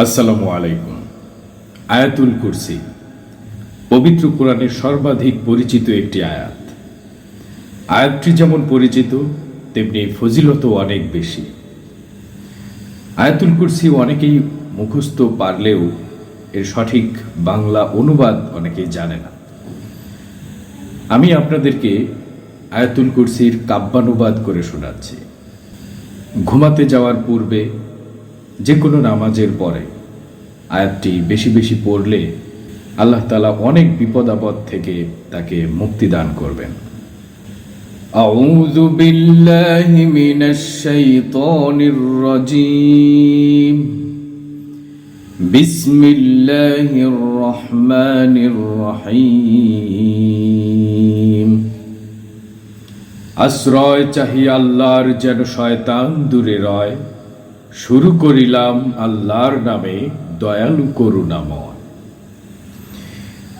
আসসালামু আলাইকুম। আয়াতুল কুরসি, পবিত্র কোরআনের সর্বাধিক পরিচিত একটি আয়াত। আয়াতটি যেমন পরিচিত, তেমনি ফজিলতও অনেক বেশি। আয়াতুল কুরসি অনেকেই মুখস্থ পারলেও এর সঠিক বাংলা অনুবাদ অনেকেই জানে না। আমি আপনাদেরকে আয়াতুল কুরসির কাব্যানুবাদ করে শোনাচ্ছি। ঘুমাতে যাওয়ার পূর্বে যে কোনো নামাজের পরে আয়াতটি বেশি বেশি পড়লে আল্লাহ তালা অনেক বিপদ আপদ থেকে তাকে মুক্তি দান করবেন أعوذ بالله من الشيطان الرجيم بسم الله الرحمن الرحيم আশ্রয় চাহি আল্লাহর যেন শয়তান দূরে রয় শুরু করিলাম আল্লাহর নামে দয়ালু করুণাময়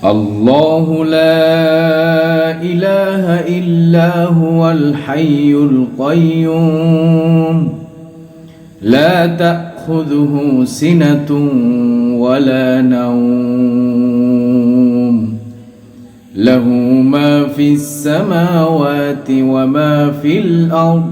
الله لا إله إلا هو الحي القيوم لا تأخذه سنة ولا نوم له ما في السماوات وما في الأرض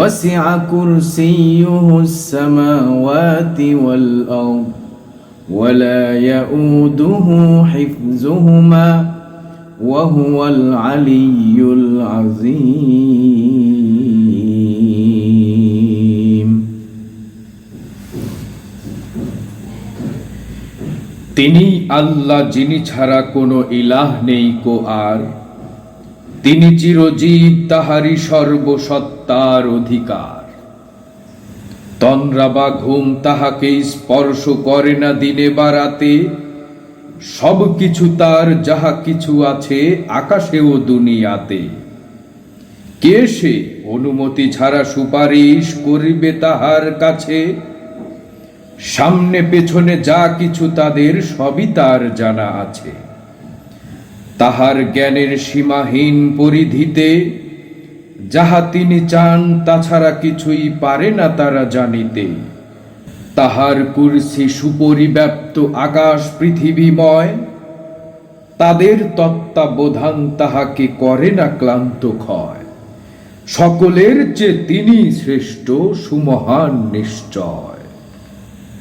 وسع كرسيه السماوات والأرض ولا يؤوده حفظهما وهو العلي العظيم তিনি আল্লাহ যিনি ছাড়া কোনো ইলাহ নেই কো আর তিনি চিরজীব তাহারি সর্বসত্তার অধিকার। তন্দ্রা বা ঘুম তাহাকে স্পর্শ করে না দিনে বা রাতে। সব কিছু তার, যাহা কিছু আছে, আকাশে ও দুনিয়াতে। কে সে? অনুমতি ছাড়া সুপারিশ করিবে তাহার কাছে। সামনে পেছনে যা কিছু তাদের, সবই তার জানা আছে। তাহার জ্ঞানের সীমাহীন পরিধিতে, যাহা তিনি চান তাছাড়া কিছুই পারে না তারা জানিতে। তাহার কুর্সি সুপরিব্যাপ্ত আকাশ পৃথিবীময়, তাদের তত্ত্বাবধান তাহাকে করে না ক্লান্ত ক্ষয়। সকলের চেয়ে তিনি শ্রেষ্ঠ সুমহান নিশ্চয়।